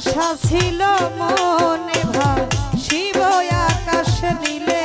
আশা ছিল মনে ভাব শিব আকাশ নীলে